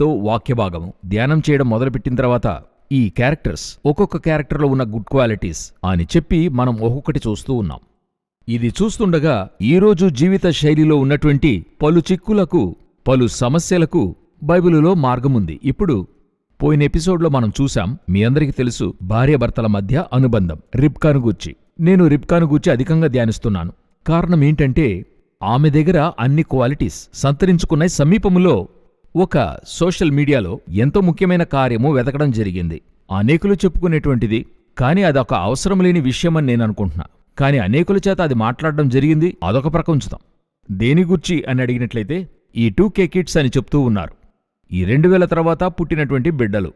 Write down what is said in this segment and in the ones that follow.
తో వాక్యభాగము. ధ్యానం చేయడం మొదలుపెట్టిన తర్వాత ఈ క్యారెక్టర్స్ ఒక్కొక్క క్యారెక్టర్లో ఉన్న గుడ్ క్వాలిటీస్ అని చెప్పి మనం ఒక్కొక్కటి చూస్తూ ఉన్నాం. ఇది చూస్తుండగా ఈరోజు జీవిత శైలిలో ఉన్నటువంటి పలు చిక్కులకు పలు సమస్యలకు బైబిలులో మార్గముంది. ఇప్పుడు పోయిన ఎపిసోడ్లో మనం చూశాం మీ అందరికీ తెలుసు భార్యాభర్తల మధ్య అనుబంధం రిబ్కాను గూర్చి. నేను రిబ్కాను గూర్చి అధికంగా ధ్యానిస్తున్నాను. కారణం ఏంటంటే ఆమె దగ్గర అన్ని క్వాలిటీస్ సంతరించుకున్నాయి. సమీపములో ఒక సోషల్ మీడియాలో ఎంతో ముఖ్యమైన కార్యము వెతకడం జరిగింది. అనేకులు చెప్పుకునేటువంటిది కానీ అదొక అవసరం లేని విషయమని నేను అనుకుంటున్నా. కానీ అనేకుల చేత అది మాట్లాడడం జరిగింది అదొక ప్రక్క దేని గుర్చి అని అడిగినట్లయితే ఈ టూ కే కిడ్స్ అని చెప్తూ ఉన్నారు. ఈ రెండు వేల తర్వాత పుట్టినటువంటి బిడ్డలు.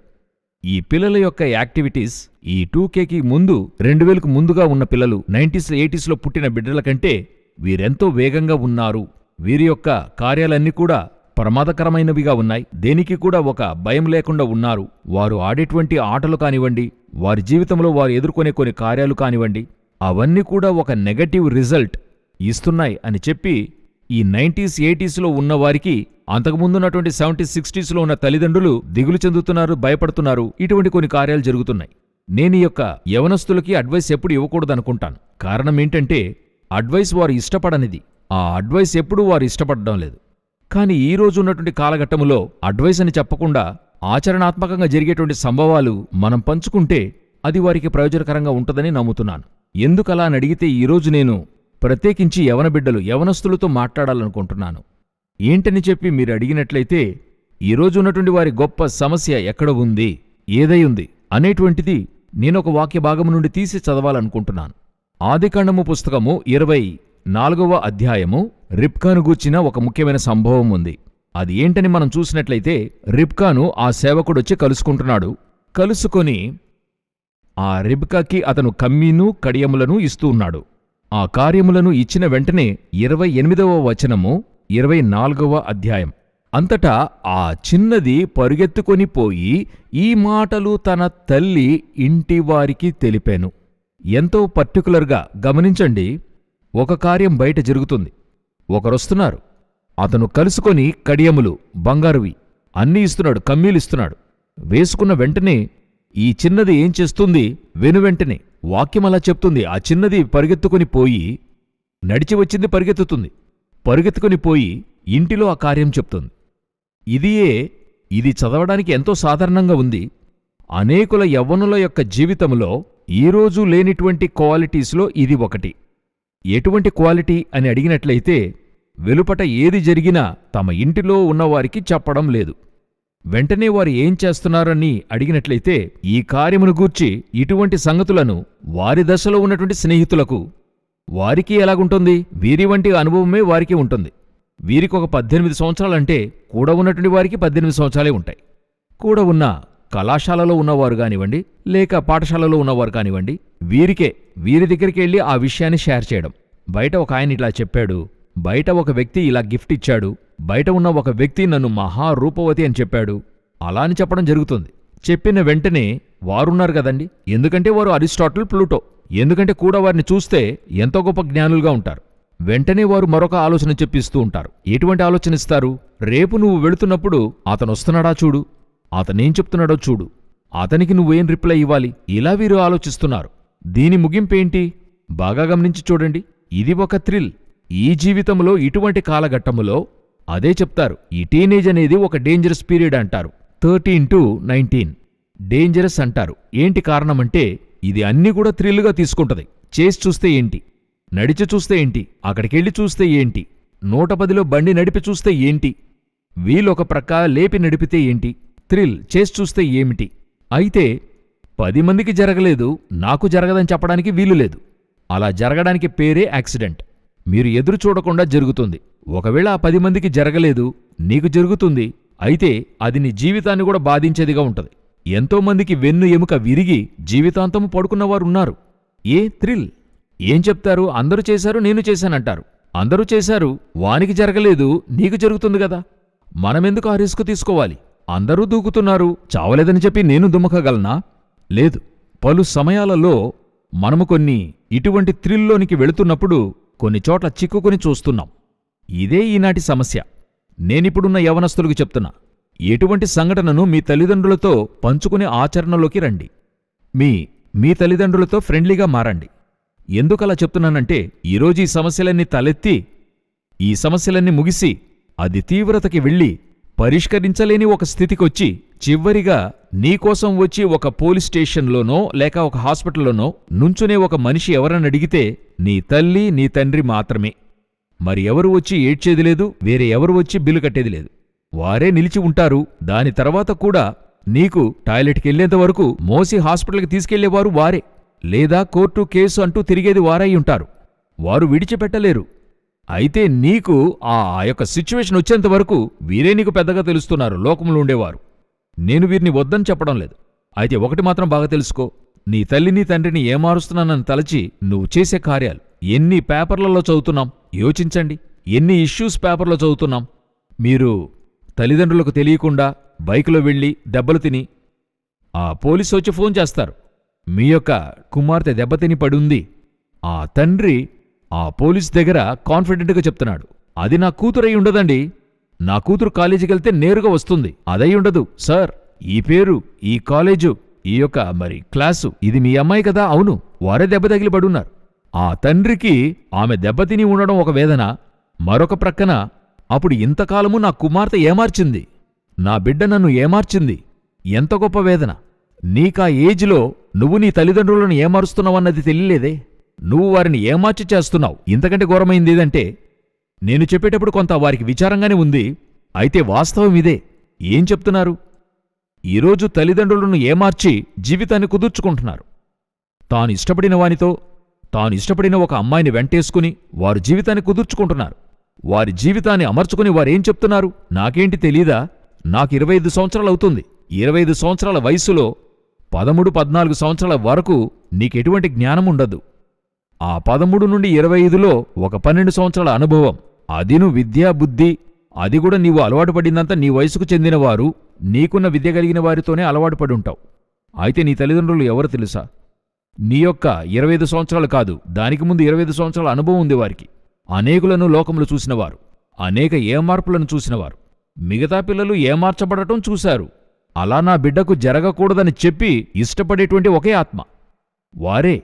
ఈ పిల్లల యొక్క యాక్టివిటీస్ ఈ టూ కేకి ముందు రెండు వేలకు ముందుగా ఉన్న పిల్లలు నైంటీస్ ఎయిటీస్లో పుట్టిన బిడ్డల కంటే వీరెంతో వేగంగా ఉన్నారు. వీరి యొక్క కార్యాలన్నీ కూడా ప్రమాదకరమైనవిగా ఉన్నాయి. దేనికి కూడా ఒక భయం లేకుండా ఉన్నారు. వారు ఆడేటువంటి ఆటలు కానివ్వండి వారి జీవితంలో వారు ఎదుర్కొనే కొన్ని కార్యాలు కానివ్వండి అవన్నీ కూడా ఒక నెగటివ్ రిజల్ట్ ఇస్తున్నాయి అని చెప్పి ఈ నైంటీస్ ఎయిటీస్లో ఉన్నవారికి అంతకుముందున్నటువంటి సెవెంటీస్ సిక్స్టీస్లో ఉన్న తల్లిదండ్రులు దిగులు చెందుతున్నారు భయపడుతున్నారు. ఇటువంటి కొన్ని కార్యాలు జరుగుతున్నాయి. నేను ఈ యొక్క యవనస్తులకి అడ్వైస్ ఎప్పుడు ఇవ్వకూడదనుకుంటాను. కారణం ఏంటంటే అడ్వైస్ వారు ఇష్టపడనిది. ఆ అడ్వైస్ ఎప్పుడూ వారు ఇష్టపడడం లేదు. కానీ ఈ రోజు ఉన్నటువంటి కాలఘట్టములో అడ్వైస్ అని చెప్పకుండా ఆచరణాత్మకంగా జరిగేటువంటి సంభవాలు మనం పంచుకుంటే అది వారికి ప్రయోజనకరంగా ఉంటుందని నమ్ముతున్నాను. ఎందుకలా అని అడిగితే ఈరోజు నేను ప్రత్యేకించి యవన బిడ్డలు యవనస్తులతో మాట్లాడాలనుకుంటున్నాను. ఏంటని చెప్పి మీరు అడిగినట్లయితే ఈరోజు ఉన్నటువంటి వారి గొప్ప సమస్య ఎక్కడ ఉంది ఏదై ఉంది అనేటువంటిది నేనొక వాక్య భాగం నుండి తీసి చదవాలనుకుంటున్నాను. ఆదికాండము పుస్తకము ఇరవై నాలుగవ అధ్యాయము రిప్కాను గూర్చిన ఒక ముఖ్యమైన సంభవం ఉంది. అది ఏంటని మనం చూసినట్లయితే రిప్కాను ఆ సేవకుడొచ్చి కలుసుకుంటున్నాడు. కలుసుకొని ఆ రిబ్కాకి అతను కమ్మీను కడియములను ఇస్తూ ఉన్నాడు. ఆ కార్యములను ఇచ్చిన వెంటనే ఇరవై ఎనిమిదవ వచనము ఇరవై నాలుగవ అధ్యాయం. అంతటా ఆ చిన్నది పరుగెత్తుకొని పోయి ఈ మాటలు తన తల్లి ఇంటివారికి తెలిపాను. ఎంతో పర్టికులర్గా గమనించండి ఒక కార్యం బయట జరుగుతుంది. ఒకరొస్తున్నారు. అతను కలుసుకొని కడియములు బంగారువి అన్నీ ఇస్తున్నాడు కమ్మీలిస్తున్నాడు వేసుకున్న వెంటనే ఈ చిన్నది ఏం చేస్తుంది? వెనువెంటనే వాక్యం అలా చెప్తుంది. ఆ చిన్నది పరిగెత్తుకుని పోయి నడిచి వచ్చింది పరిగెత్తుతుంది. పరిగెత్తుకుని పోయి ఇంటిలో ఆ కార్యం చెప్తుంది. ఇదియే ఇది చదవడానికి ఎంతో సాధారణంగా ఉంది. అనేకుల యవ్వనుల యొక్క జీవితంలో ఈరోజు లేనిటువంటి క్వాలిటీస్లో ఇది ఒకటి. ఎటువంటి క్వాలిటీ అని అడిగినట్లయితే వెలుపట ఏది జరిగినా తమ ఇంటిలో ఉన్నవారికి చెప్పడం లేదు. వెంటనే వారు ఏం చేస్తున్నారని అడిగినట్లయితే ఈ కార్యమును గూర్చి ఇటువంటి సంగతులను వారి దశలో ఉన్నటువంటి స్నేహితులకు వారికి ఎలాగుంటుంది? వీరి వంటి అనుభవమే వారికి ఉంటుంది. వీరికి ఒక పద్దెనిమిది సంవత్సరాలంటే కూడా ఉన్నటువంటి వారికి పద్దెనిమిది సంవత్సరాలే ఉంటాయి. కూడా ఉన్న కళాశాలలో ఉన్నవారు కానివ్వండి లేక పాఠశాలలో ఉన్నవారు కానివ్వండి వీరికే వీరి దగ్గరికి వెళ్ళి ఆ విషయాన్ని షేర్ చేయడం. బయట ఒక ఆయన ఇట్లా చెప్పాడు బయట ఒక వ్యక్తి ఇలా గిఫ్ట్ ఇచ్చాడు బయట ఉన్న ఒక వ్యక్తి నన్ను మహారూపవతి అని చెప్పాడు. అలా అని చెప్పడం జరుగుతుంది. చెప్పిన వెంటనే వారున్నారు కదండి ఎందుకంటే వారు అరిస్టాటిల్ ప్లూటో ఎందుకంటే కూడా వారిని చూస్తే ఎంతో గొప్ప జ్ఞానులుగా ఉంటారు. వెంటనే వారు మరొక ఆలోచన చెప్పిస్తూ ఉంటారు. ఎటువంటి ఆలోచన ఇస్తారు? రేపు నువ్వు వెళుతున్నప్పుడు అతను వస్తున్నాడా చూడు? అతనేం చెప్తున్నాడో చూడు. అతనికి నువ్వేం రిప్లై ఇవ్వాలి? ఇలా వీరు ఆలోచిస్తున్నారు. దీని ముగింపేంటి? బాగా గమనించి చూడండి. ఇది ఒక థ్రిల్. ఈ జీవితంలో ఇటువంటి కాలఘట్టములో అదే చెప్తారు. ఈ టీనేజ్ అనేది ఒక డేంజరస్ పీరియడ్ అంటారు. Thirteen to nineteen. డేంజరస్ అంటారు. ఏంటి కారణమంటే ఇది అన్ని కూడా థ్రిల్గా తీసుకుంటది. చేసి చూస్తే ఏంటి? నడిచి చూస్తే ఏంటి? అక్కడికెళ్ళి చూస్తే ఏంటి? నూట పదిలో బండి నడిపి చూస్తే ఏంటి? వీలొక ప్రక్క లేపి నడిపితే ఏంటి? థ్రిల్ చేసి చూస్తే ఏమిటి? అయితే పది మందికి జరగలేదు నాకు జరగదని చెప్పడానికి వీలు లేదు. అలా జరగడానికి పేరే యాక్సిడెంట్. మీరు ఎదురు చూడకుండా జరుగుతుంది. ఒకవేళ ఆ పది మందికి జరగలేదు నీకు జరుగుతుంది. అయితే అది నీ జీవితాన్ని కూడా బాధించేదిగా ఉంటది. ఎంతోమందికి వెన్ను ఎముక విరిగి జీవితాంతము పడుకున్నవారున్నారు. ఏ థ్రిల్? ఏం చెప్తారు? అందరూ చేశారు నేను చేశానంటారు. అందరూ చేశారు వానికి జరగలేదు నీకు జరుగుతుంది కదా. మనమెందుకు ఆ రిస్క్ తీసుకోవాలి? అందరూ దూకుతున్నారు. చావలేదని చెప్పి నేను దుమకగలనా లేదు. పలు సమయాలలో మనము కొన్ని ఇటువంటి త్రిల్లోనికి వెళుతున్నప్పుడు కొన్ని చోట్ల చిక్కుకొని చూస్తున్నాం. ఇదే ఈనాటి సమస్య. నేనిప్పుడున్న యవనస్తులకు చెప్తున్నా. ఎటువంటి సంఘటనను మీ తల్లిదండ్రులతో పంచుకునే ఆచరణలోకి రండి. మీ మీ తల్లిదండ్రులతో ఫ్రెండ్లీగా మారండి. ఎందుకలా చెప్తున్నానంటే ఈరోజు ఈ సమస్యలన్నీ తలెత్తి ఈ సమస్యలన్నీ ముగిసి అది తీవ్రతకి వెళ్ళి పరిష్కరించలేని ఒక స్థితికొచ్చి చివరిగా నీకోసం వచ్చి ఒక పోలీస్ స్టేషన్లోనో లేక ఒక హాస్పిటల్లోనో నుంచునే ఒక మనిషి ఎవరని అడిగితే నీ తల్లి నీ తండ్రి మాత్రమే. మరి ఎవరు వచ్చి ఏడ్చేది లేదు? వేరే ఎవరు వచ్చి బిల్లు కట్టేది లేదు? వారే నిలిచి ఉంటారు. దాని తర్వాత కూడా నీకు టాయిలెట్కెళ్ళేంత వరకు మోసి హాస్పిటల్కి తీసుకెళ్ళేవారు వారే. లేదా కోర్టు కేసు అంటూ తిరిగేది వారై ఉంటారు. వారు విడిచిపెట్టలేరు. అయితే నీకు ఆ ఆ యొక్క సిచ్యువేషన్ వచ్చేంత వరకు వీరే నీకు పెద్దగా తెలుస్తున్నారు లోకంలో ఉండేవారు. నేను వీరిని వద్దని చెప్పడం లేదు. అయితే ఒకటి మాత్రం బాగా తెలుసుకో నీ తల్లిని తండ్రిని ఏమారుస్తున్నానని తలచి నువ్వు చేసే కార్యాలు. ఎన్ని పేపర్లలో చదువుతున్నాం? యోచించండి. ఎన్ని ఇష్యూస్ పేపర్లో చదువుతున్నాం? మీరు తల్లిదండ్రులకు తెలియకుండా బైకులో వెళ్ళి దెబ్బలు తిని ఆ పోలీసు వచ్చి ఫోన్ చేస్తారు. మీ యొక్క కుమార్తె దెబ్బతిని పడుంది. ఆ తండ్రి ఆ పోలీస్ దగ్గర కాన్ఫిడెంట్గా చెప్తున్నాడు. అది నా కూతురై ఉండదండి. నా కూతురు కాలేజీకెళ్తే నేరుగా వస్తుంది. అదై ఉండదు సార్. ఈ పేరు ఈ కాలేజు ఈ యొక్క మరి క్లాసు ఇది మీ అమ్మాయి కదా అవును. వారే దెబ్బ తగిలిపడున్నారు. ఆ తండ్రికి ఆమె దెబ్బతిని ఉండడం ఒక వేదన. మరొక ప్రక్కన అప్పుడు ఇంతకాలము నా కుమార్తె ఏమార్చింది? నా బిడ్డ నన్ను ఏమార్చింది? ఎంత గొప్ప వేదన. నీకా ఏజ్లో నువ్వు నీ తల్లిదండ్రులను ఏమారుస్తున్నావన్నది తెలియలేదే? నువ్వు వారిని ఏమార్చి చేస్తున్నావు? ఇంతకంటే ఘోరమైంది ఏదంటే నేను చెప్పేటప్పుడు కొంత వారికి విచారంగానే ఉంది. అయితే వాస్తవం ఇదే. ఏం చెప్తున్నారు? ఈరోజు తల్లిదండ్రులను ఏమార్చి జీవితాన్ని కుదుర్చుకుంటున్నారు. తాను ఇష్టపడిన వానితో తాను ఇష్టపడిన ఒక అమ్మాయిని వెంటేసుకుని వారు జీవితాన్ని కుదుర్చుకుంటున్నారు. వారి జీవితాన్ని అమర్చుకుని వారేం చెప్తున్నారు? నాకేంటి తెలీదా? నాకు ఇరవై ఐదు సంవత్సరాలవుతుంది ఇరవై ఐదు సంవత్సరాల వయసులో పదమూడు పద్నాలుగు సంవత్సరాల వరకు నీకెటువంటి జ్ఞానం ఉండదు ఆ పదమూడు నుండి ఇరవై ఐదులో ఒక పన్నెండు సంవత్సరాల అనుభవం. అదిను విద్యా బుద్ధి అది కూడా నీవు అలవాటు పడిందంతా నీ వయసుకు చెందినవారు నీకున్న విద్య కలిగిన వారితోనే అలవాటు పడి ఉంటావు అయితే నీ తల్లిదండ్రులు ఎవరు తెలుసా? నీ యొక్క ఇరవై ఐదు సంవత్సరాలు కాదు దానికి ముందు ఇరవై ఐదు సంవత్సరాల అనుభవం ఉంది వారికి. అనేకులను లోకములు చూసినవారు అనేక ఏమార్పులను చూసినవారు. మిగతా పిల్లలు ఏమార్చబడటం చూశారు? అలా నా బిడ్డకు జరగకూడదని చెప్పి ఇష్టపడేటువంటి ఒకే ఆత్మ. వారే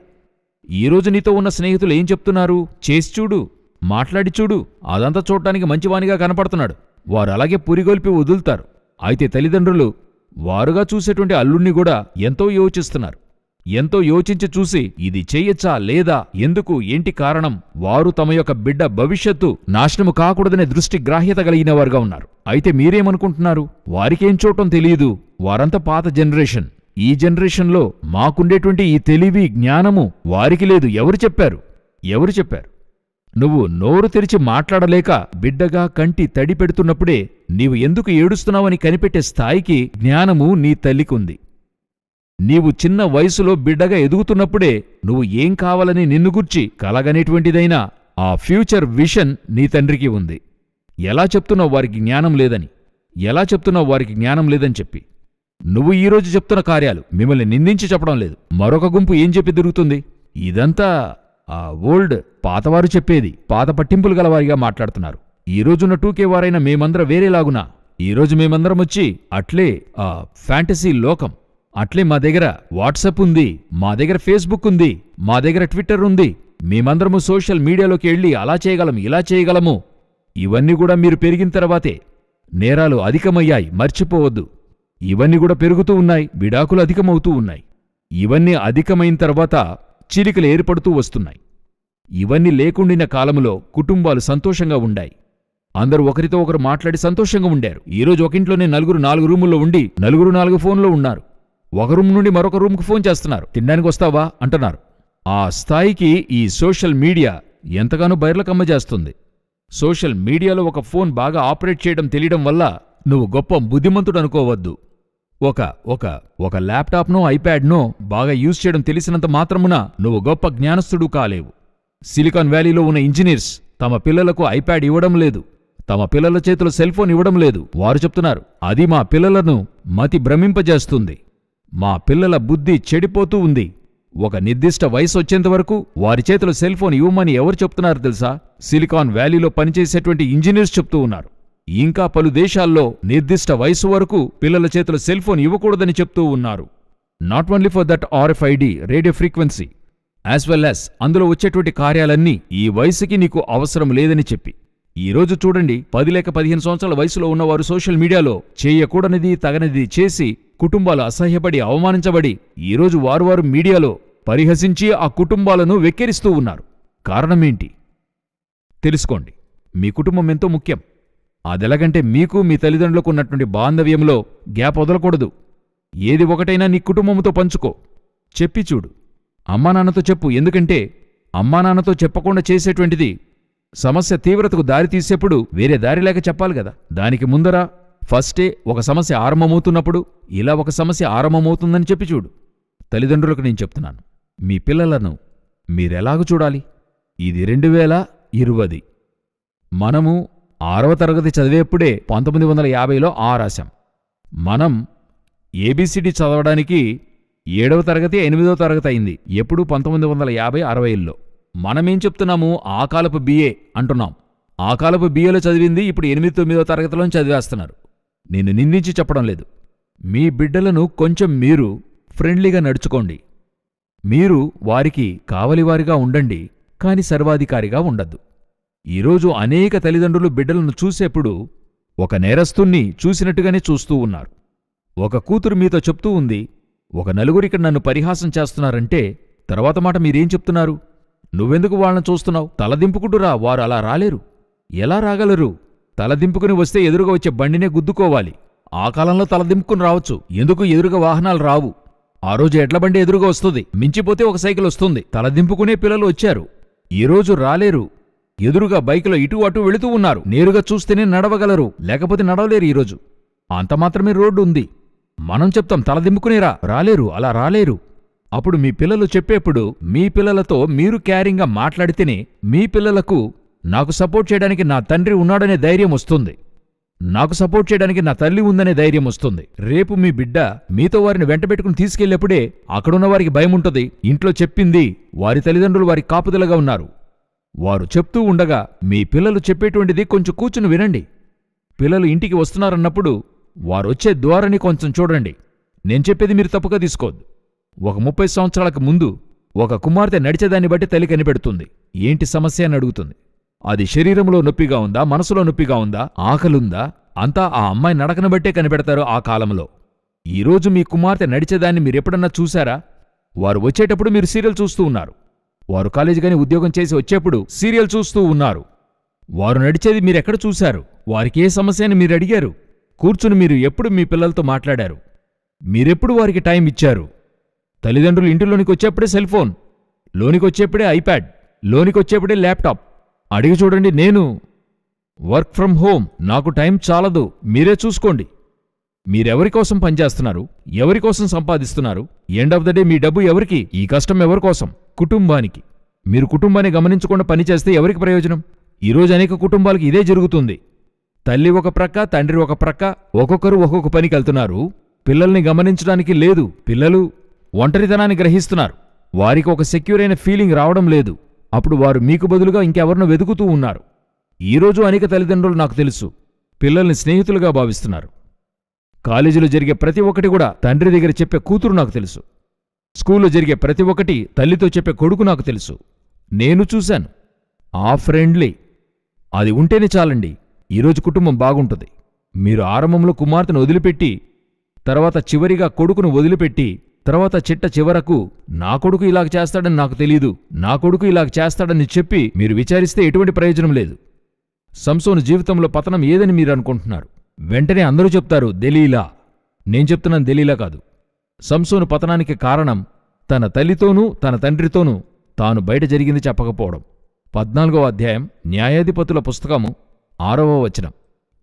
ఈరోజు నీతో ఉన్న స్నేహితులు ఏం చెప్తున్నారు? చేసి చూడు మాట్లాడి చూడు. అదంతా చూడటానికి మంచివానిగా కనపడుతున్నాడు. వారు అలాగే పురిగొల్పి వదులుతారు. అయితే తల్లిదండ్రులు వారుగా చూసేటువంటి అల్లుణ్ణి కూడా ఎంతో యోచిస్తున్నారు. ఎంతో యోచించి చూసి ఇది చేయొచ్చా లేదా? ఎందుకు? ఏంటి కారణం? వారు తమ యొక్క బిడ్డ భవిష్యత్తు నాశనము కాకూడదనే దృష్టి గ్రాహ్యత కలిగిన వారుగా ఉన్నారు. అయితే మీరేమనుకుంటున్నారు? వారికేం చూడటం తెలియదు. వారంతా పాత జనరేషన్. ఈ జనరేషన్లో మాకుండేటువంటి ఈ తెలివి జ్ఞానము వారికి లేదు. ఎవరు చెప్పారు? ఎవరు చెప్పారు? నువ్వు నోరు తెరిచి మాట్లాడలేక బిడ్డగా కంటి తడి పెడుతున్నప్పుడే నీవు ఎందుకు ఏడుస్తున్నావని కనిపెట్టే స్థాయికి జ్ఞానము నీ తల్లికుంది. నీవు చిన్న వయసులో బిడ్డగా ఎదుగుతున్నప్పుడే నువ్వు ఏం కావాలని నిన్ను గుర్చి కలగనేటువంటిదైనా ఆ ఫ్యూచర్ విషన్ నీ తండ్రికి ఉంది. ఎలా చెప్తున్నావు వారికి జ్ఞానం లేదని? ఎలా చెప్తున్నావు వారికి జ్ఞానం లేదని చెప్పి? నువ్వు ఈరోజు చెప్తున్న కార్యాలు మిమ్మల్ని నిందించి చెప్పడం లేదు. మరొక గుంపు ఏం చెప్పి తిరుగుతుంది? ఇదంతా ఆ ఓల్డ్ పాతవారు చెప్పేది. పాత పట్టింపులు గలవారిగా మాట్లాడుతున్నారు. ఈ రోజున్న టూకే వారైన మేమందరం వేరేలాగునా? ఈరోజు మేమందరం వచ్చి అట్లే ఆ ఫ్యాంటసీ లోకం. అట్లే మా దగ్గర వాట్సప్ ఉంది మా దగ్గర ఫేస్బుక్ ఉంది మా దగ్గర ట్విట్టర్ ఉంది. మేమందరము సోషల్ మీడియాలోకి వెళ్ళి అలా చేయగలం ఇలా చేయగలము. ఇవన్నీ కూడా మీరు పెరిగిన తర్వాతే నేరాలు అధికమయ్యాయి మర్చిపోవద్దు. ఇవన్నీ కూడా పెరుగుతూ ఉన్నాయి విడాకులు అధికమవుతూ ఉన్నాయి. ఇవన్నీ అధికమైన తర్వాత చిలికలు ఏర్పడుతూ వస్తున్నాయి. ఇవన్నీ లేకుండిన కాలములో కుటుంబాలు సంతోషంగా ఉండాయి. అందరూ ఒకరితో ఒకరు మాట్లాడి సంతోషంగా ఉండారు. ఈరోజు ఒకింట్లోనే నలుగురు నాలుగు రూముల్లో ఉండి నలుగురు నాలుగు ఫోన్లో ఉన్నారు. ఒక రూమ్ నుండి మరొక రూమ్కు ఫోన్ చేస్తున్నారు. తినడానికి వస్తావా? అంటున్నారు. ఆ స్థాయికి ఈ సోషల్ మీడియా ఎంతగానో బైర్లకమ్మ చేస్తుంది. సోషల్ మీడియాలో ఒక ఫోన్ బాగా ఆపరేట్ చేయడం తెలియడం వల్ల నువ్వు గొప్ప బుద్ధిమంతుడు అనుకోవద్దు. ఒక ఒక ఒక ల్యాప్టాప్నో ఐప్యాడ్నో బాగా యూజ్ చేయడం తెలిసినంత మాత్రమున నువ్వు గొప్ప జ్ఞానస్థుడు కాలేవు. సిలికాన్ వ్యాలీలో ఉన్న ఇంజనీర్స్ తమ పిల్లలకు ఐప్యాడ్ ఇవ్వడం లేదు. తమ పిల్లల చేతిలో సెల్ ఫోన్ ఇవ్వడం లేదు. వారు చెప్తున్నారు అది మా పిల్లలను మతి భ్రమింపజేస్తుంది. మా పిల్లల బుద్ధి చెడిపోతూ ఉంది. ఒక నిర్దిష్ట వయసు వచ్చేంతవరకు వారి చేతిలో సెల్ఫోన్ ఇవ్వమని ఎవరు చెప్తున్నారు తెలుసా? సిలికాన్ వ్యాలీలో పనిచేసేటువంటి ఇంజనీర్స్ చెప్తూ ఉన్నారు. ఇంకా పలు దేశాల్లో నిర్దిష్ట వయసు వరకు పిల్లల చేతుల సెల్ఫోన్ ఇవ్వకూడదని చెప్తూ ఉన్నారు. Not only for that RFID radio frequency as well as అందులో వచ్చేటువంటి కార్యాలన్నీ ఈ వయసుకి నీకు అవసరం లేదని చెప్పి. ఈరోజు చూడండి పది లేక పదిహేను సంవత్సరాల వయసులో ఉన్నవారు సోషల్ మీడియాలో చేయకూడనిది తగనిది చేసి కుటుంబాలు అసహ్యపడి అవమానించబడి ఈరోజు వారు వారు మీడియాలో పరిహసించి ఆ కుటుంబాలను వెక్కిరిస్తూ ఉన్నారు. కారణమేంటి తెలుసుకోండి. మీ కుటుంబం ఎంతో ముఖ్యం. అదెలాగంటే మీకు మీ తల్లిదండ్రులకు ఉన్నటువంటి బాంధవ్యంలో గ్యాప్ వదలకూడదు. ఏది ఒకటైనా నీ కుటుంబంతో పంచుకో. చెప్పి చూడు. అమ్మా నాన్నతో చెప్పు. ఎందుకంటే అమ్మా నాన్నతో చెప్పకుండా చేసేటువంటిది సమస్య తీవ్రతకు దారి తీసేప్పుడు వేరే దారి లేక చెప్పాలి కదా. దానికి ముందర ఫస్టే ఒక సమస్య ఆరంభమవుతున్నప్పుడు ఇలా ఒక సమస్య ఆరంభమవుతుందని చెప్పి చూడు. తల్లిదండ్రులకు నేను చెప్తున్నాను. మీ పిల్లలను మీరెలాగ చూడాలి? ఇది రెండు వేల ఇరువది. మనము ఆరవ తరగతి చదివేప్పుడే పంతొమ్మిది వందల యాభైలో ఆ రాశాం. మనం ఏబిసిడి చదవడానికి ఏడవ తరగతి ఎనిమిదవ తరగతి అయింది. ఎప్పుడు పంతొమ్మిది వందల యాభై అరవైల్లో మనమేం చెప్తున్నాము? ఆ కాలపు బిఏ అంటున్నాం. ఆ కాలపు బిఏలో చదివింది ఇప్పుడు ఎనిమిది తొమ్మిదవ తరగతిలో చదివేస్తున్నారు. నేను నిందించి చెప్పడం లేదు. మీ బిడ్డలను కొంచెం మీరు ఫ్రెండ్లీగా నడుచుకోండి. మీరు వారికి కావలివారిగా ఉండండి కాని సర్వాధికారిగా ఉండద్దు. ఈరోజు అనేక తల్లిదండ్రులు బిడ్డలను చూసేప్పుడు ఒక నేరస్తుణ్ణి చూసినట్టుగానే చూస్తూ ఉన్నారు. ఒక కూతురు మీతో చెప్తూ ఉంది ఒక నలుగురికి నన్ను పరిహాసం చేస్తున్నారంటే తర్వాత మాట మీరేం చెప్తున్నారు? నువ్వెందుకు వాళ్ళని చూస్తున్నావు? తలదింపుకుంటురా వారు అలా రాలేరు. ఎలా రాగలరు? తలదింపుకుని వస్తే ఎదురుగా వచ్చే బండినే గుద్దుకోవాలి. ఆ కాలంలో తలదింపుకుని రావచ్చు. ఎందుకు ఎదురుగా వాహనాలు రావు? ఆ రోజు ఎడ్ల బండి ఎదురుగా వస్తుంది. మించిపోతే ఒక సైకిల్ వస్తుంది. తలదింపుకునే పిల్లలు వచ్చారు. ఈరోజు రాలేరు. ఎదురుగా బైకులో ఇటు అటు వెళుతూ ఉన్నారు. నేరుగా చూస్తేనే నడవగలరు. లేకపోతే నడవలేరు ఈరోజు. అంత మాత్రమే రోడ్డు ఉంది. మనం చెప్తాం తలదింపుకునేరా రాలేరు అలా రాలేరు. అప్పుడు మీ పిల్లలు చెప్పేప్పుడు మీ పిల్లలతో మీరు క్యారింగ్గా మాట్లాడితేనే మీ పిల్లలకు నాకు సపోర్ట్ చేయడానికి నా తండ్రి ఉన్నాడనే ధైర్యం వస్తుంది. నాకు సపోర్ట్ చేయడానికి నా తల్లి ఉందనే ధైర్యం వస్తుంది. రేపు మీ బిడ్డ మీతో వారిని వెంటబెట్టుకుని తీసుకెళ్ళేప్పుడే అక్కడున్న వారికి భయం ఉంటుంది. ఇంట్లో చెప్పింది వారి తల్లిదండ్రులు వారి కాపుదలగా ఉన్నారు. వారు చెప్తూ ఉండగా మీ పిల్లలు చెప్పేటువంటిది కొంచెం కూర్చుని వినండి. పిల్లలు ఇంటికి వస్తున్నారన్నప్పుడు వారొచ్చే ద్వారని కొంచెం చూడండి. నేను చెప్పేది మీరు తప్పుగా తీసుకోవద్దు. ఒక ముప్పై సంవత్సరాలకు ముందు ఒక కుమార్తె నడిచేదాన్ని బట్టి తల్లి కనిపెడుతుంది. ఏంటి సమస్య అని అడుగుతుంది. అది శరీరంలో నొప్పిగా ఉందా మనసులో నొప్పిగా ఉందా ఆకలుందా? అంతా ఆ అమ్మాయి నడకను బట్టే కనిపెడతారు ఆ కాలంలో. ఈరోజు మీ కుమార్తె నడిచేదాన్ని మీరెప్పుడన్నా చూశారా? వారు వచ్చేటప్పుడు మీరు సీరియల్ చూస్తూ ఉన్నారు. వారు కాలేజీ గాని ఉద్యోగం చేసి వచ్చేప్పుడు సీరియల్ చూస్తూ ఉన్నారు. వారు నడిచేది మీరెక్కడ చూశారు? వారికి ఏ సమస్య అని మీరు అడిగారు? కూర్చుని మీరు ఎప్పుడు మీ పిల్లలతో మాట్లాడారు? మీరెప్పుడు వారికి టైం ఇచ్చారు? తల్లిదండ్రులు ఇంటిలోనికి వచ్చేప్పుడే సెల్ ఫోన్ లోనికి వచ్చేప్పుడే ఐప్యాడ్ లోనికి వచ్చేప్పుడే ల్యాప్టాప్. అడిగి చూడండి నేను వర్క్ ఫ్రమ్ హోమ్ నాకు టైం చాలదు మీరే చూసుకోండి. మీరెవరి కోసం పనిచేస్తున్నారు? ఎవరి కోసం సంపాదిస్తున్నారు? ఎండ్ ఆఫ్ ద డే మీ డబ్బు ఎవరికి? ఈ కష్టం ఎవరి కోసం? కుటుంబానికి. మీరు కుటుంబాన్ని గమనించకుండా పనిచేస్తే ఎవరికి ప్రయోజనం? ఈరోజు అనేక కుటుంబాలకు ఇదే జరుగుతుంది. తల్లి ఒక ప్రక్క తండ్రి ఒక ప్రక్క ఒక్కొక్కరు ఒక్కొక్క పనికి వెళ్తున్నారు. పిల్లల్ని గమనించడానికి లేదు. పిల్లలు ఒంటరితనాన్ని గ్రహిస్తున్నారు. వారికి ఒక సెక్యూర్ అయిన ఫీలింగ్ రావడం లేదు. అప్పుడు వారు మీకు బదులుగా ఇంకెవరినో వెతుకుతూ ఉన్నారు. ఈరోజు అనేక తల్లిదండ్రులు నాకు తెలుసు. పిల్లల్ని స్నేహితులుగా భావిస్తున్నారు. కాలేజీలో జరిగే ప్రతి ఒక్కటి కూడా తండ్రి దగ్గర చెప్పే కూతురు నాకు తెలుసు. స్కూల్లో జరిగే ప్రతి ఒక్కటి తల్లితో చెప్పే కొడుకు నాకు తెలుసు. నేను చూశాను. ఆ ఫ్రెండ్లీ. అది ఉంటేనే చాలండి. ఈరోజు కుటుంబం బాగుంటుంది. మీరు ఆరంభంలో కుమార్తెను వదిలిపెట్టి తర్వాత చివరిగా కొడుకును వదిలిపెట్టి తర్వాత చిట్ట చివరకు నా కొడుకు ఇలాగ చేస్తాడని నాకు తెలీదు. నా కొడుకు ఇలాగ చేస్తాడని చెప్పి మీరు విచారిస్తే ఎటువంటి ప్రయోజనం లేదు. సంసోను జీవితంలో పతనం ఏదని మీరు అనుకుంటున్నారు? వెంటనే అందరూ చెప్తారు దెలీలా. నేను చెప్తున్నాను దెలీలా కాదు. సంసోను పతనానికి కారణం తన తల్లితోనూ తన తండ్రితోనూ తాను బయట జరిగింది చెప్పకపోవడం. పద్నాలుగవ అధ్యాయం న్యాయాధిపతుల పుస్తకము ఆరవ వచనం.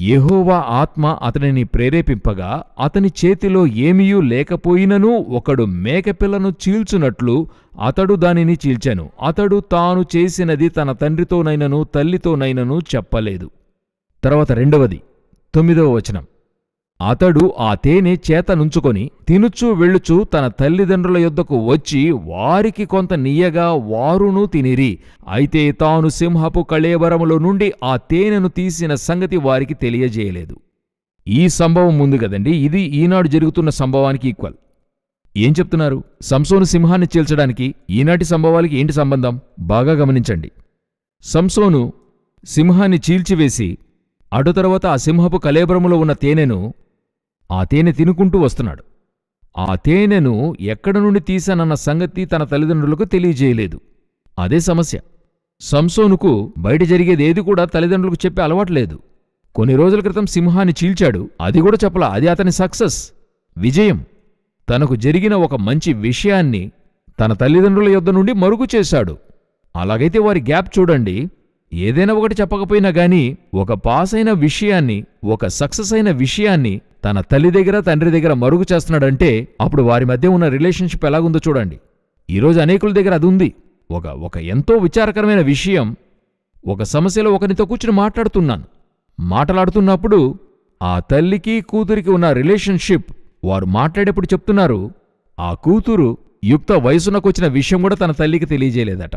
యహోవా ఆత్మ అతనిని ప్రేరేపింపగా అతని చేతిలో ఏమీయూ లేకపోయినను ఒకడు మేకపిల్లను చీల్చునట్లు అతడు దానిని చీల్చాను. అతడు తాను చేసినది తన తండ్రితోనైనను తల్లితోనైనను చెప్పలేదు. తర్వాత రెండవది తొమ్మిదవ వచనం. అతడు ఆ తేనె చేత నుంచుకొని తినుచూ వెళ్ళుచూ తన తల్లిదండ్రుల యొద్దకు వచ్చి వారికి కొంత నీయగా వారును తినిరి. అయితే తాను సింహపు కళేబరములో నుండి ఆ తేనెను తీసిన సంగతి వారికి తెలియజేయలేదు. ఈ సంభవం ఉంది కదండి ఇది ఈనాడు జరుగుతున్న సంభవానికి ఈక్వల్ ఏం చెప్తున్నారు? సంసోను సింహాన్ని చీల్చడానికి ఈనాటి సంభవాలకి ఏంటి సంబంధం? బాగా గమనించండి. సంసోను సింహాన్ని చీల్చివేసి అటు తర్వాత ఆ సింహపు కలేబరములో ఉన్న తేనెను ఆ తేనె తినుకుంటూ వస్తున్నాడు. ఆ తేనెను ఎక్కడ నుండి తీశానన్న సంగతి తన తల్లిదండ్రులకు తెలియజేయలేదు. అదే సమస్య. సంసోనుకు బయట జరిగేది ఏది కూడా తల్లిదండ్రులకు చెప్పే అలవాటు లేదు. కొన్ని రోజుల క్రితం సింహాన్ని చీల్చాడు. అది కూడా చెప్పలా అది అతని సక్సెస్. విజయం. తనకు జరిగిన ఒక మంచి విషయాన్ని తన తల్లిదండ్రుల యొద్ద నుండి మరుగు చేశాడు. అలాగైతే వారి గ్యాప్ చూడండి. ఏదైనా ఒకటి చెప్పకపోయినా గాని ఒక పాస్ అయిన విషయాన్ని ఒక సక్సెస్ అయిన విషయాన్ని తన తల్లి దగ్గర తండ్రి దగ్గర మరుగు చేస్తున్నాడంటే అప్పుడు వారి మధ్య ఉన్న రిలేషన్షిప్ ఎలాగుందో చూడండి. ఈరోజు అనేకుల దగ్గర అది ఉంది. ఒక ఒక ఎంతో విచారకరమైన విషయం. ఒక సమస్యలో ఒకరితో కూర్చుని మాట్లాడుతున్నాను. మాట్లాడుతున్నప్పుడు ఆ తల్లికి కూతురికి ఉన్న రిలేషన్షిప్ వారు మాట్లాడేప్పుడు చెప్తున్నారు. ఆ కూతురు యుక్త వయసునకొచ్చిన విషయం కూడా తన తల్లికి తెలియజేయలేదట.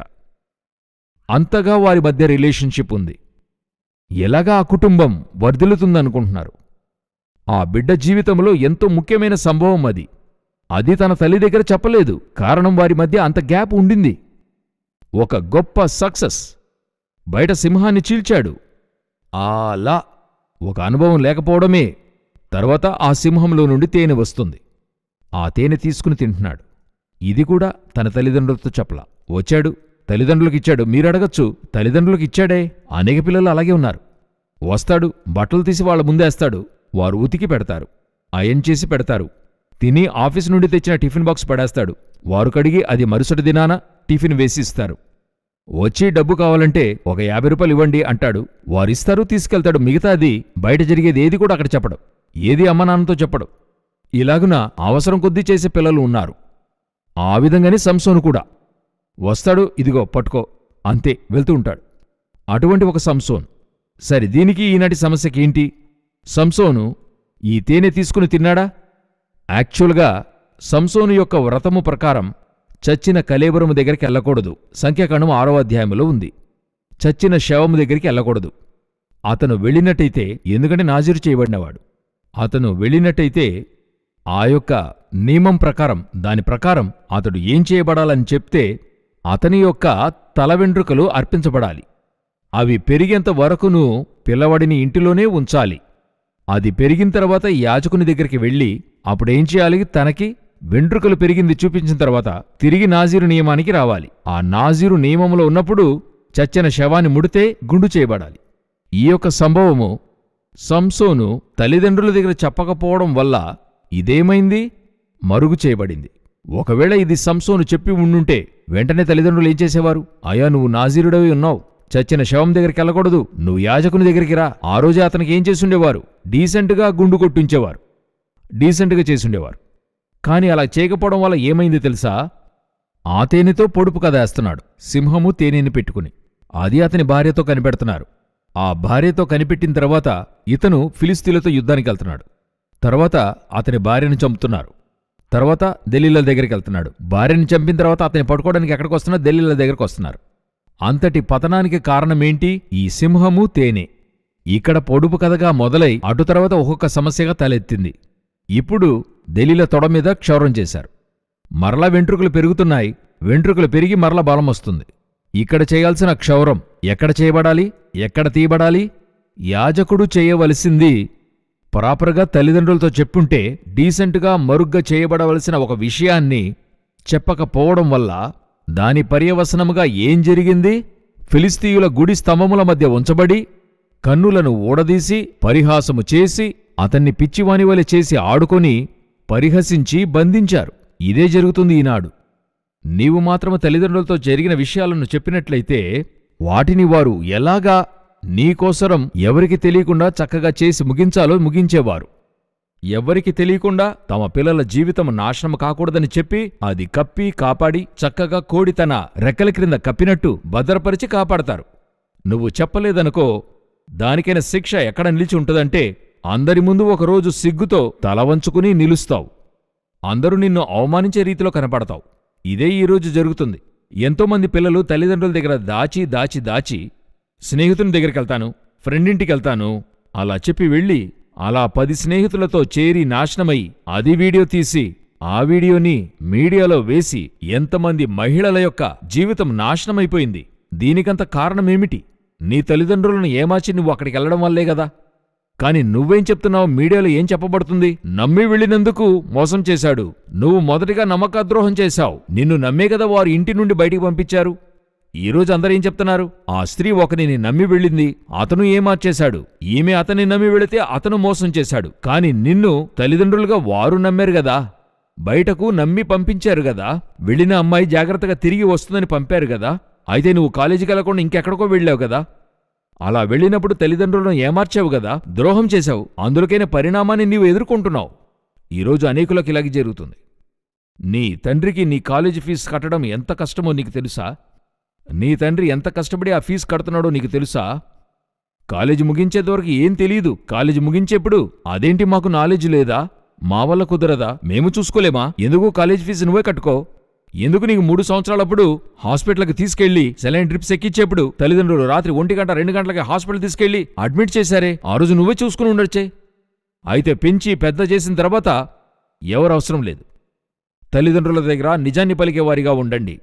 అంతగా వారి మధ్య రిలేషన్షిప్ ఉంది. ఎలాగా ఆ కుటుంబం వర్ధిల్లుతుందనుకుంటున్నారు? ఆ బిడ్డ జీవితంలో ఎంతో ముఖ్యమైన సంభవం అది. అది తన తల్లి దగ్గర చెప్పలేదు. కారణం వారి మధ్య అంత గ్యాప్ ఉండింది. ఒక గొప్ప సక్సెస్. బయట సింహాన్ని చీల్చాడు. ఆలా! ఒక అనుభవం లేకపోవడమే. తర్వాత ఆ సింహంలో నుండి తేనె వస్తుంది. ఆ తేనె తీసుకుని తింటున్నాడు. ఇది కూడా తన తల్లిదండ్రులతో చెప్పలా. వచ్చాడు. తల్లిదండ్రులకు ఇచ్చాడు. మీరడగచ్చు తల్లిదండ్రులకు ఇచ్చాడే. అనేక పిల్లలు అలాగే ఉన్నారు. వస్తాడు. బట్టలు తీసి వాళ్ళ ముందేస్తాడు వారు ఉతికి పెడతారు. అయన్ చేసి పెడతారు. తిని ఆఫీస్ నుండి తెచ్చిన టిఫిన్ బాక్స్ పడేస్తాడు. వారు కడిగి అది మరుసటి దినాన టిఫిన్ వేసి ఇస్తారు వచ్చి డబ్బు కావాలంటే ఒక యాభై రూపాయలు ఇవ్వండి అంటాడు. వారిస్తారు తీసుకెళ్తాడు. మిగతాది బయట జరిగేది ఏది కూడా అక్కడ చెప్పడు. ఏది అమ్మ నాన్నతో చెప్పడు. ఇలాగున అవసరం కొద్దీ చేసే పిల్లలు ఉన్నారు. ఆ విధంగానే సంసోను కూడా. వస్తాడు ఇదిగో పట్టుకో అంతే వెళ్తూ ఉంటాడు. అటువంటి ఒక సంసోన్. సరే దీనికి ఈనాటి సమస్యకేంటి? సంసోను ఈ తేనె తీసుకుని తిన్నాడా? యాక్చువల్గా సంసోను యొక్క వ్రతము ప్రకారం చచ్చిన కలేబరము దగ్గరికి వెళ్ళకూడదు. సంఖ్యాకాండం ఆరో అధ్యాయంలో ఉంది. చచ్చిన శవము దగ్గరికి వెళ్ళకూడదు. అతను వెళ్ళినట్టయితే ఎందుకంటే నాజీరు చేయబడినవాడు. అతను వెళ్ళినట్టయితే ఆ యొక్క నియమం ప్రకారం దాని ప్రకారం అతడు ఏం చేయబడాలని చెప్తే అతని యొక్క తల వెంట్రుకలు అర్పించబడాలి. అవి పెరిగేంత వరకును పిల్లవాడిని ఇంటిలోనే ఉంచాలి. అది పెరిగిన తర్వాత యాజకుని దగ్గరికి వెళ్ళి అప్పుడేం చేయాలి? తనకి వెంట్రుకలు పెరిగింది చూపించిన తర్వాత తిరిగి నాజీరు నియమానికి రావాలి. ఆ నాజీరు నియమంలో ఉన్నప్పుడు చచ్చిన శవాన్ని ముడితే గుండు చేయబడాలి. ఈ యొక్క సంభవము సంసోను తల్లిదండ్రుల దగ్గర చెప్పకపోవడం వల్ల ఇదేమైంది? మరుగు చేయబడింది. ఒకవేళ ఇది సంసోను చెప్పి ఉండుంటే వెంటనే తల్లిదండ్రులు ఏం చేసేవారు? అయ్యా నువ్వు నాజీరుడవి ఉన్నావు. చచ్చిన శవం దగ్గరికి వెళ్ళకూడదు. నువ్వు యాజకుని దగ్గరికి రా. ఆ రోజే అతనికి ఏం చేసుండేవారు? డీసెంట్గా గుండు కొట్టించేవారు. డీసెంట్గా చేసుండేవారు. కాని అలా చేయకపోవడం వల్ల ఏమైంది తెలుసా? ఆ తేనెతో పొడుపు కదేస్తున్నాడు సింహము తేనెని పెట్టుకుని. అది అతని భార్యతో కనిపెడుతున్నారు. ఆ భార్యతో కనిపెట్టిన తర్వాత ఇతను ఫిలిస్తీన్లతో యుద్ధానికి వెళ్తున్నాడు. తర్వాత అతని భార్యను చంపుతున్నారు. తర్వాత దలీల దగ్గరికి వెళ్తున్నాడు. భార్యని చంపిన తర్వాత అతన్ని పట్టుకోవడానికి ఎక్కడికి వస్తున్నా దలీల దగ్గరికి వస్తున్నారు. అంతటి పతనానికి కారణమేంటి ఈ సింహము తేనె. ఇక్కడ పొడుపు కథగా మొదలై అటు తర్వాత ఒక్కొక్క సమస్యగా తలెత్తింది. ఇప్పుడు దలీల తొడ మీద క్షౌరం చేశారు. మరలా వెంట్రుకలు పెరుగుతున్నాయి. వెంట్రుకలు పెరిగి మరల బలం వస్తుంది. ఇక్కడ చేయాల్సిన క్షౌరం ఎక్కడ చేయబడాలి? ఎక్కడ తీయబడాలి? యాజకుడు చేయవలసింది ప్రాపర్గా తల్లిదండ్రులతో చెప్పుంటే డీసెంట్గా మరుగ్గా చేయబడవలసిన ఒక విషయాన్ని చెప్పకపోవడం వల్ల దాని పర్యవసనముగా ఏం జరిగింది? ఫిలిస్తీయుల గుడి స్తంభముల మధ్య ఉంచబడి కన్నులను ఊడదీసి పరిహాసము చేసి అతన్ని పిచ్చివానివలె చేసి ఆడుకొని పరిహసించి బంధించారు. ఇదే జరుగుతుంది ఈనాడు. నీవు మాత్రము తల్లిదండ్రులతో జరిగిన విషయాలను చెప్పినట్లయితే వాటిని వారు ఎలాగా నీకోసరం ఎవరికి తెలియకుండా చక్కగా చేసి ముగించాలో ముగించేవారు. ఎవ్వరికి తెలియకుండా తమ పిల్లల జీవితం నాశనం కాకూడదని చెప్పి అది కప్పి కాపాడి చక్కగా కోడి తన రెక్కల క్రింద కప్పినట్టు భద్రపరిచి కాపాడతారు. నువ్వు చెప్పలేదనుకో దానికైన శిక్ష ఎక్కడ నిలిచి ఉంటుందంటే అందరి ముందు ఒకరోజు సిగ్గుతో తల వంచుకుని నిలుస్తావు. అందరూ నిన్ను అవమానించే రీతిలో కనపడతావు. ఇదే ఈరోజు జరుగుతుంది. ఎంతోమంది పిల్లలు తల్లిదండ్రుల దగ్గర దాచి దాచి దాచి స్నేహితుని దగ్గరికెళ్తాను ఫ్రెండింటికెళ్తాను. అలా చెప్పి వెళ్ళి అలా పది స్నేహితులతో చేరి నాశనమై అది వీడియో తీసి ఆ వీడియోని మీడియాలో వేసి ఎంతమంది మహిళల యొక్క జీవితం నాశనమైపోయింది. దీనికంత కారణమేమిటి? నీ తల్లిదండ్రులను ఏమాచి నువ్వు అక్కడికి వెళ్ళడం వల్లే గదా కాని నువ్వేం చెప్తున్నావు? మీడియాలో ఏం చెప్పబడుతుంది? నమ్మి వెళ్ళినందుకు మోసం చేశాడు. నువ్వు మొదటిగా నమ్మకద్రోహం చేశావు. నిన్ను నమ్మే కదా వారు ఇంటి నుండి బయటికి పంపించారు? ఈరోజు అందరేం చెప్తున్నారు? ఆ స్త్రీ ఒకరిని నమ్మి వెళ్ళింది అతను ఏమార్చేశాడు ఈమె అతన్ని నమ్మి వెళితే అతను మోసం చేశాడు. కాని నిన్ను తల్లిదండ్రులుగా వారు నమ్మారు గదా బయటకు నమ్మి పంపించారు గదా వెళ్ళిన అమ్మాయి జాగ్రత్తగా తిరిగి వస్తుందని పంపారు గదా అయితే నువ్వు కాలేజీకి వెళ్ళకుండా ఇంకెక్కడికో వెళ్ళావు గదా అలా వెళ్ళినప్పుడు తల్లిదండ్రులను ఏమార్చావు గదా ద్రోహం చేశావు. అందులోకైన పరిణామాన్ని నీవు ఎదుర్కొంటున్నావు. ఈరోజు అనేకులకు ఇలాగే జరుగుతుంది. నీ తండ్రికి నీ కాలేజీ ఫీజు కట్టడం ఎంత కష్టమో నీకు తెలుసా? నీ తండ్రి ఎంత కష్టపడి ఆ ఫీజు కడుతున్నాడో నీకు తెలుసా? కాలేజీ ముగించేంతవరకు ఏం తెలియదు. కాలేజీ ముగించేప్పుడు అదేంటి మాకు నాలెడ్జ్ లేదా? మా వల్ల కుదరదా? మేము చూసుకోలేమా? ఎందుకు కాలేజ్ ఫీజు నువ్వే కట్టుకో? ఎందుకు నీకు మూడు సంవత్సరాలప్పుడు హాస్పిటల్కి తీసుకెళ్ళి సెలైన్ డ్రిప్స్ ఎక్కించేప్పుడు తల్లిదండ్రులు రాత్రి ఒంటి గంట రెండు గంటలకి హాస్పిటల్ తీసుకెళ్ళి అడ్మిట్ చేశారే? ఆ రోజు నువ్వే చూసుకుని ఉండొచ్చే. అయితే పెంచి పెద్ద చేసిన తర్వాత ఎవరు అవసరం లేదు. తల్లిదండ్రుల దగ్గర నిజాన్ని పలికేవారిగా ఉండండి.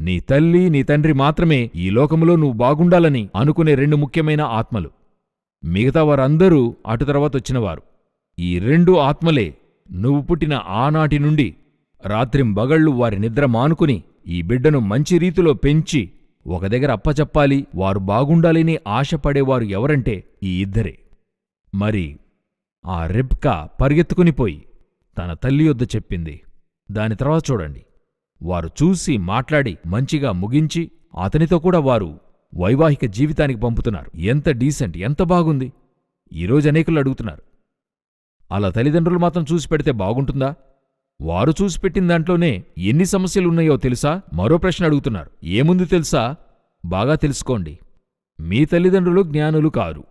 నీ తల్లి నీ తండ్రి మాత్రమే ఈ లోకములో నువ్వు బాగుండాలని అనుకునే రెండు ముఖ్యమైన ఆత్మలు. మిగతా వారందరూ అటు తర్వాత వచ్చినవారు. ఈ రెండు ఆత్మలే నువ్వు పుట్టిన ఆనాటి నుండి రాత్రింబగళ్ళు వారి నిద్ర మానుకుని ఈ బిడ్డను మంచి రీతిలో పెంచి ఒక దగ్గర అప్పచెప్పాలి వారు బాగుండాలని ఆశపడేవారు ఎవరంటే ఈ ఇద్దరే. మరి ఆ రెబ్కా పరిగెత్తుకునిపోయి తన తల్లి వద్ద చెప్పింది. దాని తర్వాత చూడండి. వారు చూసి మాట్లాడి మంచిగా ముగించి అతనితో కూడా వారు వైవాహిక జీవితానికి పంపుతున్నారు. ఎంత డీసెంట్ ఎంత బాగుంది. ఈరోజు అనేకులు అడుగుతున్నారు. అలా తల్లిదండ్రులు మాత్రం చూసి పెడితే బాగుంటుందా? వారు చూసి పెట్టిన దాంట్లోనే ఎన్ని సమస్యలున్నాయో తెలుసా? మరో ప్రశ్న అడుగుతున్నారు. ఏముంది తెలుసా? బాగా తెలుసుకోండి. మీ తల్లిదండ్రులు జ్ఞానులు కారు.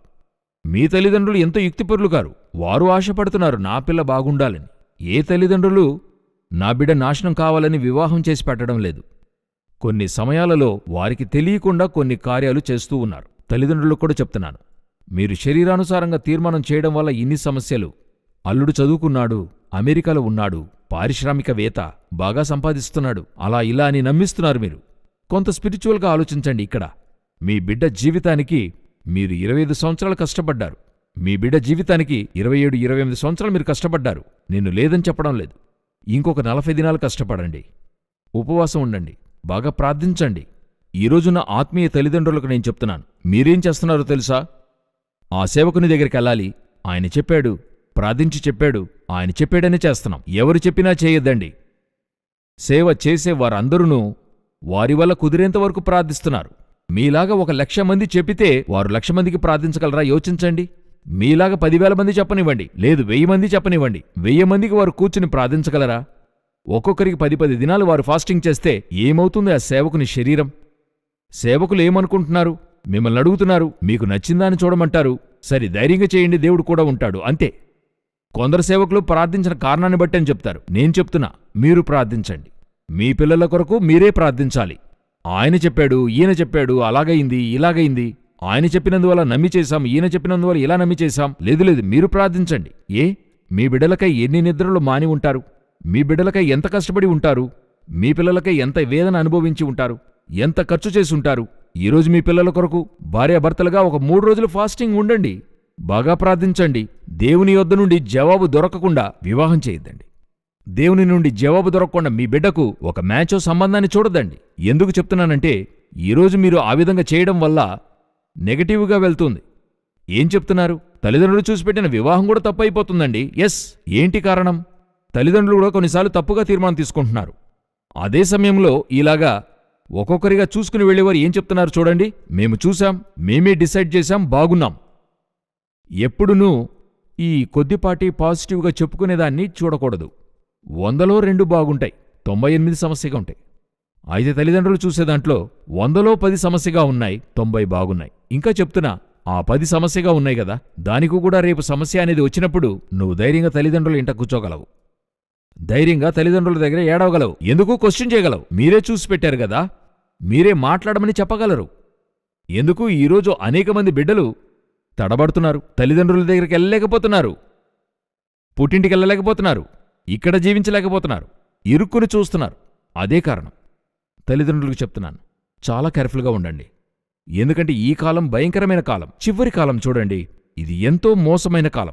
మీ తల్లిదండ్రులు ఎంతో యుక్తిపరులు కారు. వారు ఆశపడుతున్నారు నా పిల్ల బాగుండాలని. ఏ తల్లిదండ్రులు నా బిడ్డ నాశనం కావాలని వివాహం చేసి పెట్టడం లేదు. కొన్ని సమయాలలో వారికి తెలియకుండా కొన్ని కార్యాలు చేస్తూ ఉన్నారు. తల్లిదండ్రులకు కూడా చెప్తున్నాను. మీరు శరీరానుసారంగా తీర్మానం చేయడం వల్ల ఇన్ని సమస్యలు. అల్లుడు చదువుకున్నాడు అమెరికాలో ఉన్నాడు పారిశ్రామికవేత్త బాగా సంపాదిస్తున్నాడు. అలా ఇలా అని నమ్మిస్తున్నారు మీరు. కొంత స్పిరిచువల్గా ఆలోచించండి ఇక్కడ. మీ బిడ్డ జీవితానికి మీరు ఇరవై ఐదు సంవత్సరాలు కష్టపడ్డారు. మీ బిడ్డ జీవితానికి ఇరవై ఏడు ఇరవై ఎనిమిది సంవత్సరాలు మీరు కష్టపడ్డారు. నేను లేదని చెప్పడం లేదు. ఇంకొక నలభై దినాలు కష్టపడండి. ఉపవాసం ఉండండి. బాగా ప్రార్థించండి. ఈరోజున్న ఆత్మీయ తల్లిదండ్రులకు నేను చెప్తున్నాను. మీరేం చేస్తున్నారో తెలుసా? ఆ సేవకుని దగ్గరికి వెళ్ళాలి. ఆయన చెప్పాడు. ప్రార్థించి చెప్పాడు. ఆయన చెప్పాడనే చేస్తున్నాం. ఎవరు చెప్పినా చేయొద్దండి. సేవ చేసే వారందరూ వారి వల్ల కుదిరేంతవరకు ప్రార్థిస్తున్నారు. మీలాగా ఒక లక్ష మంది చెప్పితే వారు లక్ష మందికి ప్రార్థించగలరా? యోచించండి. మీలాగా పదివేల మంది చెప్పనివ్వండి లేదు వెయ్యి మంది చెప్పనివ్వండి. వెయ్యి మందికి వారు కూర్చుని ప్రార్థించగలరా? ఒక్కొక్కరికి పది పది దినాలు వారు ఫాస్టింగ్ చేస్తే ఏమవుతుంది ఆ సేవకుని శరీరం? సేవకులు ఏమనుకుంటున్నారు? మిమ్మల్ని అడుగుతున్నారు మీకు నచ్చిందాని చూడమంటారు. సరి ధైర్యంగా చేయండి దేవుడు కూడా ఉంటాడు అంతే. కొందరు సేవకులు ప్రార్థించిన కారణాన్ని బట్టి అని చెప్తారు. నేను చెప్తున్నా మీరు ప్రార్థించండి. మీ పిల్లల కొరకు మీరే ప్రార్థించాలి. ఆయన చెప్పాడు ఈయన చెప్పాడు అలాగయింది ఇలాగయింది ఆయన చెప్పినందువల్ల నమ్మి చేశాం ఈయన చెప్పినందువల్ల ఇలా నమ్మి చేశాం. లేదు లేదు మీరు ప్రార్థించండి. ఏ? మీ బిడ్డలకై ఎన్ని నిద్రలు మాని ఉంటారు? మీ బిడ్డలకై ఎంత కష్టపడి ఉంటారు? మీ పిల్లలకై ఎంత వేదన అనుభవించి ఉంటారు? ఎంత ఖర్చు చేసుంటారు ఈరోజు మీ పిల్లల కొరకు భార్యాభర్తలుగా ఒక మూడు రోజులు ఫాస్టింగ్ ఉండండి. బాగా ప్రార్థించండి. దేవుని యొద్ద నుండి జవాబు దొరకకుండా వివాహం చేయొద్దండి. దేవుని నుండి జవాబు దొరకకుండా మీ బిడ్డకు ఒక మ్యాచో సంబంధాన్ని చూడదండి ఎందుకు చెప్తున్నానంటే ఈరోజు మీరు ఆ విధంగా చేయడం వల్ల నెగటివ్గా వెళ్తుంది. ఏం చెప్తున్నారు? తల్లిదండ్రులు చూసిపెట్టిన వివాహం కూడా తప్పు అయిపోతుందండి ఎస్ ఏంటి కారణం? తల్లిదండ్రులు కూడా కొన్నిసార్లు తప్పుగా తీర్మానం తీసుకుంటున్నారు. అదే సమయంలో ఇలాగా ఒక్కొక్కరిగా చూసుకుని వెళ్ళేవారు ఏం చెప్తున్నారు చూడండి. మేము చూశాం మేమే డిసైడ్ చేశాం బాగున్నాం. ఎప్పుడునూ ఈ కొద్దిపాటి పాజిటివ్గా చెప్పుకునేదాన్ని చూడకూడదు. వందలో రెండు బాగుంటాయి తొంభై ఎనిమిది సమస్యగా ఉంటాయి. అయితే తల్లిదండ్రులు చూసే దాంట్లో వందలో పది సమస్యగా ఉన్నాయి తొంభై బాగున్నాయి. ఇంకా చెప్తున్నా ఆ పది సమస్యగా ఉన్నాయి కదా దానికి కూడా రేపు సమస్య అనేది వచ్చినప్పుడు నువ్వు ధైర్యంగా తల్లిదండ్రుల ఇంట కూర్చోగలవు. ధైర్యంగా తల్లిదండ్రుల దగ్గర ఏడవగలవు. ఎందుకు? క్వశ్చన్ చేయగలవు. మీరే చూసి పెట్టారు కదా మీరే మాట్లాడమని చెప్పగలరు. ఎందుకు? ఈరోజు అనేక మంది బిడ్డలు తడబడుతున్నారు తల్లిదండ్రుల దగ్గరికి వెళ్ళలేకపోతున్నారు పుట్టింటికి వెళ్ళలేకపోతున్నారు ఇక్కడ జీవించలేకపోతున్నారు ఇరుక్కుని చూస్తున్నారు. అదే కారణం. తల్లిదండ్రులకు చెప్తున్నాను. చాలా కేర్ఫుల్గా ఉండండి. ఎందుకంటే ఈ కాలం భయంకరమైన కాలం. చివరి కాలం చూడండి. ఇది ఎంతో మోసమైన కాలం.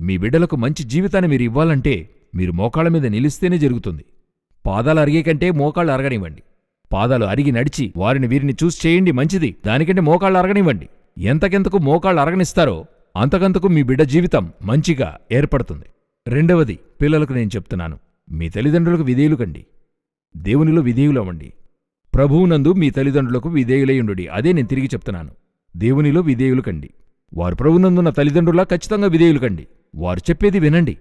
మీ బిడ్డలకు మంచి జీవితాన్ని మీరు ఇవ్వాలంటే మీరు మోకాళ్ళ మీద నిలిస్తేనే జరుగుతుంది. పాదాలు అరిగే కంటే మోకాళ్ళు అరగనివ్వండి. పాదాలు అరిగి నడిచి వారిని వీరిని చూసి చేయండి మంచిది. దానికంటే మోకాళ్ళు అరగనివ్వండి. ఎంతకెంతకు మోకాళ్ళు అరగనిస్తారో అంతకంతకు మీ బిడ్డ జీవితం మంచిగా ఏర్పడుతుంది. రెండవది పిల్లలకు నేను చెప్తున్నాను. మీ తల్లిదండ్రులకు విధేయులు కండి. దేవునిలో విధేయులవ్వండి. ప్రభువునందు మీ తల్లిదండ్రులకు విధేయులయ్యుండుడి. అదే నేను తిరిగి చెప్తున్నాను. దేవునిలో విధేయులు కండి. వారు ప్రభునందున్న తల్లిదండ్రులా ఖచ్చితంగా విధేయులు కండి. వారు చెప్పేది వినండి.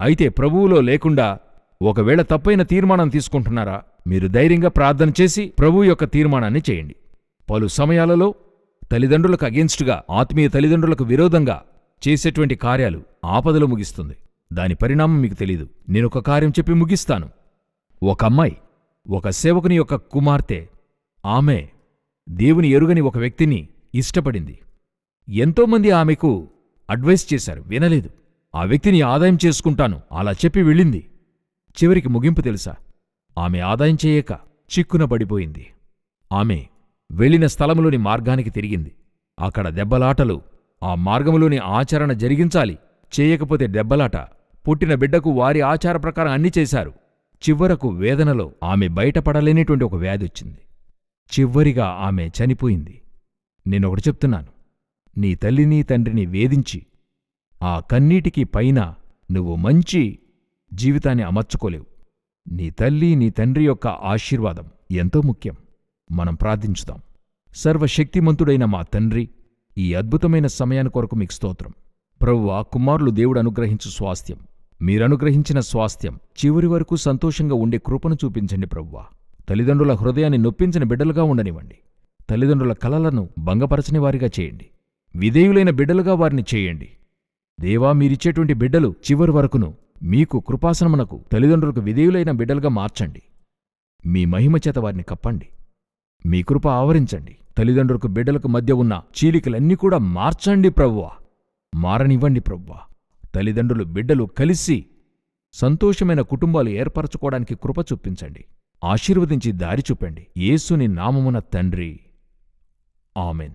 అయితే ప్రభువులో లేకుండా ఒకవేళ తప్పైన తీర్మానం తీసుకుంటున్నారా? మీరు ధైర్యంగా ప్రార్థన చేసి ప్రభువు యొక్క తీర్మానాన్ని చేయండి. పలు సమయాలలో తల్లిదండ్రులకు అగేన్స్టుగా ఆత్మీయ తల్లిదండ్రులకు విరోధంగా చేసేటువంటి కార్యాలు ఆపదలో ముగిస్తుంది. దాని పరిణామం మీకు తెలీదు. నేనొక కార్యం చెప్పి ముగిస్తాను. ఒక అమ్మాయి ఒక సేవకుని యొక్క కుమార్తె. ఆమె దేవుని ఎరుగని ఒక వ్యక్తిని ఇష్టపడింది. ఎంతోమంది ఆమెకు అడ్వైస్ చేశారు. వినలేదు. ఆ వ్యక్తిని ఆదాయం చేసుకుంటాను. అలా చెప్పి వెళ్ళింది. చివరికి ముగింపు తెలుసా? ఆమె ఆదాయం చేయక చిక్కున పడిపోయింది. ఆమె వెళ్ళిన స్థలంలోని మార్గానికి తిరిగింది. అక్కడ దెబ్బలాటలు ఆ మార్గములోని ఆచరణ జరిగించాలి. చేయకపోతే దెబ్బలాట పుట్టిన బిడ్డకు వారి ఆచార ప్రకారం అన్ని చేశారు. చివరకు వేదనలో ఆమె బయటపడలేనిటువంటి ఒక వ్యాధి వచ్చింది. చివరిగా ఆమె చనిపోయింది. నేనొకటి చెప్తున్నాను. నీ తల్లిని తండ్రిని వేధించి ఆ కన్నీటికి పైన నువ్వు మంచి జీవితాన్ని అమర్చుకోలేవు. నీ తల్లి నీ తండ్రి యొక్క ఆశీర్వాదం ఎంతో ముఖ్యం. మనం ప్రార్థించుదాం. సర్వశక్తిమంతుడైన మా తండ్రి ఈ అద్భుతమైన సమయాని కొరకు మీకు స్తోత్రం. ప్రభువా కుమారులు దేవుడు అనుగ్రహించు స్వాస్థ్యం. మీరనుగ్రహించిన స్వాస్థ్యం చివరి వరకు సంతోషంగా ఉండే కృపను చూపించండి ప్రవ్వా. తల్లిదండ్రుల హృదయాన్ని నొప్పించిన బిడ్డలుగా ఉండనివ్వండి. తల్లిదండ్రుల కలలను భంగపరచని వారిగా చేయండి. విధేయులైన బిడ్డలుగా వారిని చేయండి. దేవా మీరిచ్చేటువంటి బిడ్డలు చివరి వరకును మీకు కృపాసనమునకు తల్లిదండ్రులకు విధేయులైన బిడ్డలుగా మార్చండి. మీ మహిమ చేత వారిని కప్పండి. మీ కృప ఆవరించండి. తల్లిదండ్రులకు బిడ్డలకు మధ్య ఉన్న చీలికలన్నీ కూడా మార్చండి ప్రవ్వా. మారనివ్వండి ప్రవ్వా. తల్లిదండ్రులు బిడ్డలు కలిసి సంతోషమైన కుటుంబాలు ఏర్పరచుకోవడానికి కృప చూపించండి. ఆశీర్వదించి దారి చూపండి. యేసుని నామమున తండ్రి. ఆమెన్.